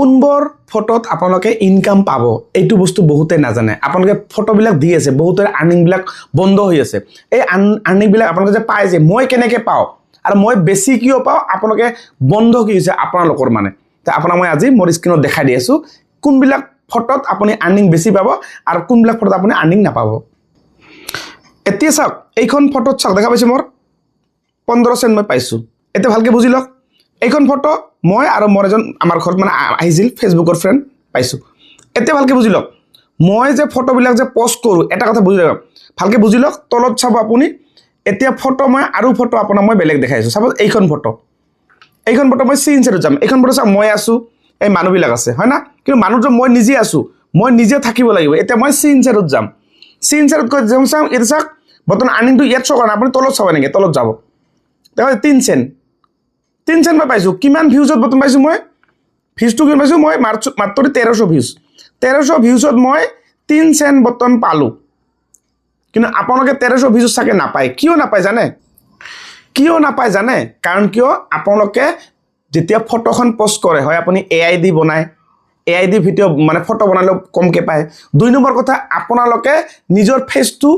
কোনবোৰ ফটোত আপোনালোকে ইনকাম পাব, এইটো বস্তু বহুতে নাজানে। আপোনালোকে ফটোবিলাক দি আছে, বহুতৰ আৰ্নিংবিলাক বন্ধ হৈ আছে। এই আৰ্নিংবিলাক আপোনালোকে যে পায় যে, মই কেনেকৈ পাওঁ আৰু মই বেছি কিয় পাওঁ, আপোনালোকে বন্ধ কি হৈছে, আপোনালোকৰ মানে। আপোনাক মই আজি মোৰ স্ক্ৰীণত দেখাই দি আছোঁ, কোনবিলাক ফটোত আপুনি আৰ্নিং বেছি পাব আৰু কোনবিলাক ফটোত আপুনি আৰ্নিং নাপাব। এতিয়া চাওক, এইখন ফটোত চাওক, দেখা পাইছে মোৰ? পোন্ধৰ চেণ্ট মই পাইছোঁ। এতিয়া ভালকৈ বুজি লওক। এইখন ফটো মই আৰু মোৰ এজন, আমাৰ ঘৰত মানে আহিছিল ফেচবুকৰ ফ্ৰেণ্ড পাইছোঁ। এতিয়া ভালকৈ বুজি লওক। মই যে ফটোবিলাক যে পষ্ট কৰোঁ, এটা কথা বুজি লওক। ভালকৈ বুজি লওক, তলত চাব আপুনি, এতিয়া ফটো মই আৰু ফটো আপোনাক মই বেলেগ দেখাইছোঁ চাব এইখন ফটো। এইখন ফটো মই চিন চেটত যাম। এইখন ফটো চাওক, মই আছোঁ, এই মানুহবিলাক আছে, হয় না? কিন্তু মানুহটো মই নিজে আছোঁ। মই নিজে থাকিব লাগিব। এতিয়া মই চিন চেটত যাম। চিন চেটত গৈ যাম চাম এতিয়া চাওক, বৰ্তমান আৰ্নিংটো ইয়াত চোৱা নাই, আপুনি তলত চাব এনেকৈ, তলত যাব। দেখা তিন চেণ্ট তিন চেণ্ট মই পাইছোঁ। কিমান ভিউজত বৰ্তমান পাইছোঁ মই? ভিউজটো কিমান পাইছোঁ মই? মাৰ্চ মাত্ৰ তেৰশ ভিউজ তেৰশ ভিউজত মই তিন চেণ্ট বৰ্তমান পালোঁ। কিন্তু আপোনালোকে তেৰশ ভিউজ চাগে নাপায়। কিয় নাপায় জানে? কিয় নাপায় জানে? কাৰণ কিয়? আপোনালোকে যেতিয়া ফটোখন পষ্ট কৰে, হয়, আপুনি এ আই ডি বনায়। এ আই ডি ভিডিঅ' মানে ফটো বনালেও কমকৈ পায়। দুই নম্বৰ কথা, আপোনালোকে নিজৰ ফেচটো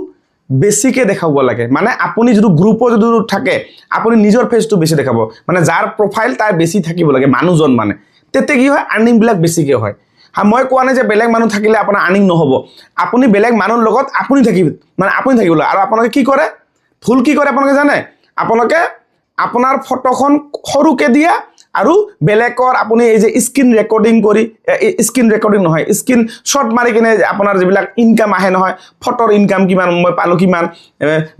বেছিকৈ দেখাব লাগে। মানে আপুনি যিটো গ্ৰুপৰ যিটো থাকে, আপুনি নিজৰ ফেচটো বেছি দেখাব। মানে যাৰ প্ৰফাইল তাৰ বেছি থাকিব লাগে, মানুহজন মানে। তেতিয়া কি হয় আৰ্নিংবিলাক বেছিকৈ হয়। মই কোৱা নাই যে বেলেগ মানুহ থাকিলে আপোনাৰ আৰ্নিং নহ'ব। আপুনি বেলেগ মানুহৰ লগত আপুনি থাকিব মানে আপুনি থাকিব লাগে। আৰু আপোনালোকে কি কৰে? ভুল কি কৰে, আপোনালোকে জানে? আপোনালোকে আপোনাৰ ফটোখন সৰুকৈ দিয়া আৰু বেলেগৰ আপুনি এই যে স্ক্ৰীণ ৰেকৰ্ডিং কৰি স্ক্ৰীণ ৰেকৰ্ডিং নহয়, স্ক্ৰীণ শ্বট মাৰি কিনে আপোনাৰ যিবিলাক ইনকাম আহে নহয় ফটোৰ ইনকাম কিমান, মই পালোঁ কিমান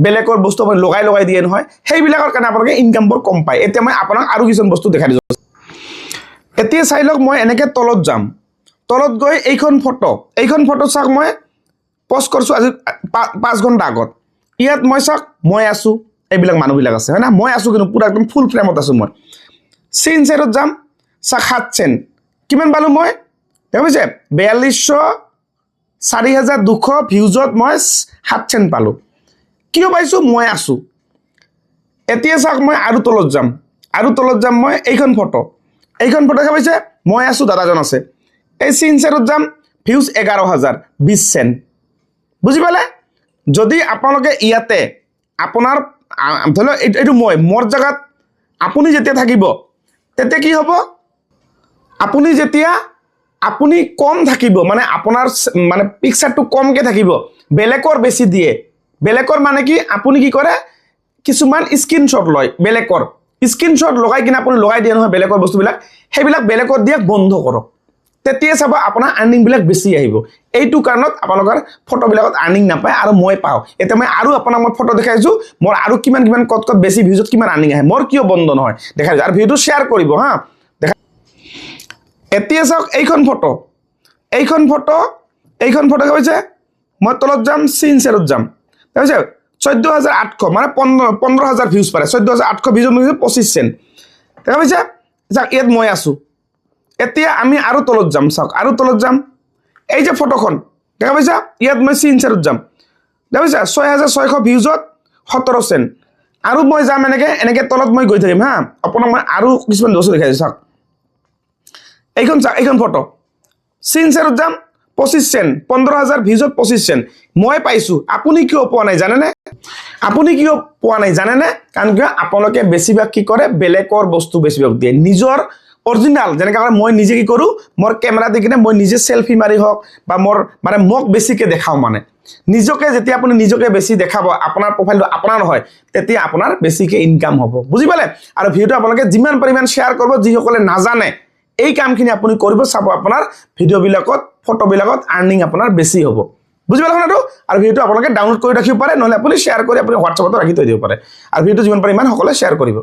বেলেগৰ বস্তু আপুনি লগাই লগাই দিয়ে নহয়, সেইবিলাকৰ কাৰণে আপোনালোকে ইনকামবোৰ কম পায়। এতিয়া মই আপোনাক আৰু কিছুমান বস্তু দেখাই দিছোঁ। এতিয়া চাই লওক, মই এনেকৈ তলত যাম। তলত গৈ এইখন ফটো এইখন ফটো চাওক মই পষ্ট কৰিছোঁ আজি পাঁচ ঘণ্টা আগত। ইয়াত মই চাওক, মই আছোঁ, এইবিলাক মানুহবিলাক আছে, হয় না? মই আছোঁ কিন্তু পূৰা একদম ফুল ফ্ৰেমত আছোঁ মই। চেইন চেটত যাম চেন কিমান পালোঁ মই? পাইছে বিয়াল্লিছশ চাৰি হাজাৰ দুশ ভিউজত মই সাত চেন পালোঁ। কিয় পাইছোঁ? মই আছোঁ। এতিয়া চাওক, মই আৰু তলত যাম। আৰু তলত যাম মই এইখন ফটো। এইখন ফটো দেখা পাইছে? মই আছোঁ, দাদাজন আছে। এই চিন চেটত যাম ভিউজ এঘাৰ হাজাৰ বিছ চেণ্ট বুজি পালে? যদি আপোনালোকে ইয়াতে, আপোনাৰ ধৰি লওক এইটো মই, মোৰ জেগাত, আপুনি যেতিয়া থাকিব তেতিয়া কি হ'ব? আপুনি যেতিয়া, আপুনি কম থাকিব মানে আপোনাৰ মানে পিকচাৰটো কমকৈ থাকিব বেলেগৰ বেছি দিয়ে। বেলেগৰ মানে কি, আপুনি কি কৰে, কিছুমান স্ক্ৰীনশ্বট লয় বেলেগৰ স্ক্ৰীনশ্বট লগাই কিনে আপুনি লগাই দিয়ে নহয় বেলেগৰ বস্তুবিলাক। সেইবিলাক বেলেগত দিয়া বন্ধ কৰক। তেতিয়া চাব আপোনাৰ আৰ্নিংবিলাক বেছি আহিব। এইটো কাৰণত আপোনালোকৰ ফটোবিলাকত আৰ্নিং নাপায় আৰু মই পাওঁ। এতিয়া মই আৰু আপোনাক মই ফটো দেখাইছোঁ, মোৰ আৰু কিমান কিমান ক'ত ক'ত বেছি ভিউজত কিমান আৰ্নিং আহে। মোৰ কিয় বন্ধ নহয়? দেখাই আৰু ভিডিঅ'টো শ্বেয়াৰ কৰিব, হা। দেখা এতিয়া চাওক এইখন ফটো এইখন ফটো এইখন ফটো পাইছে মই তলত যাম চিন চেটত যাম দেখা চৈধ্য হাজাৰ আঠশ মানে পোন্ধৰ পোন্ধৰ হাজাৰ ভিউজ পাৰে চৈধ্য হাজাৰ আঠশ ভিউজত মই পঁচিছ চেণ্ট দেখা পাইছে? চাওক ইয়াত মই আছোঁ। এতিয়া আমি আৰু তলত যাম, চাওক, আৰু তলত যাম। এই যে ফটোখন, দেখা পাইছা? ইয়াত মই চিন চেটত যাম। দেখা পাইছা? ছয় হাজাৰ ছয়শো ভিউজত সোতৰ চেণ্ট। আৰু মই যাম এনেকৈ এনেকৈ তলত মই গৈ থাকিম হা। আপোনাক মই আৰু কিছুমান বস্তু দেখাইছোঁ চাওক। এইখন চাওক, এইখন ফটো। চিন চেটত যাম, পঁচিছ চেণ্ট। পোন্ধৰ হাজাৰ ভিউজত পঁচিছ চেণ্ট। মই পাইছোঁ। আপুনি কিয় পোৱা নাই জানেনে? আপুনি কিয় পোৱা নাই জানেনে? কাৰণ কিয়? আপোনালোকে বেছিভাগ কি কৰে? বেলেগৰ বস্তু বেছিভাগ দিয়ে। নিজৰ অৰিজিনেল, যেনেকৈ মানে মই নিজে কি কৰোঁ, মোৰ কেমেৰা দি কিনে মই নিজে চেলফি মাৰি হওক বা মোৰ মানে মোক বেছিকৈ দেখাওঁ মানে। নিজকে যেতিয়া আপুনি নিজকে বেছি দেখাব, আপোনাৰ প্ৰফাইলটো আপোনাৰ হয় তেতিয়া আপোনাৰ বেছিকৈ ইনকাম হ'ব। বুজি পালে? আৰু ভিডিঅ'টো আপোনালোকে যিমান পৰিমাণ শ্বেয়াৰ কৰিব, যিসকলে নাজানে, এই কামখিনি আপুনি কৰিব চাব, আপোনাৰ ভিডিঅ'বিলাকত ফটোবিলাকত আৰ্নিং আপোনাৰ বেছি হ'ব। বুজি পালে কথাটো আৰু ভিডিঅ'টো আপোনালোকে ডাউনলোড কৰি ৰাখিব পাৰে, নহ'লে আপুনি শ্বেয়াৰ কৰি আপুনি হোৱাটছআপতো ৰাখি থৈ দিব পাৰে। আৰু ভিডিঅ'টো যিমান পাৰে ইমান সকলোৱে শ্বেয়াৰ কৰিব।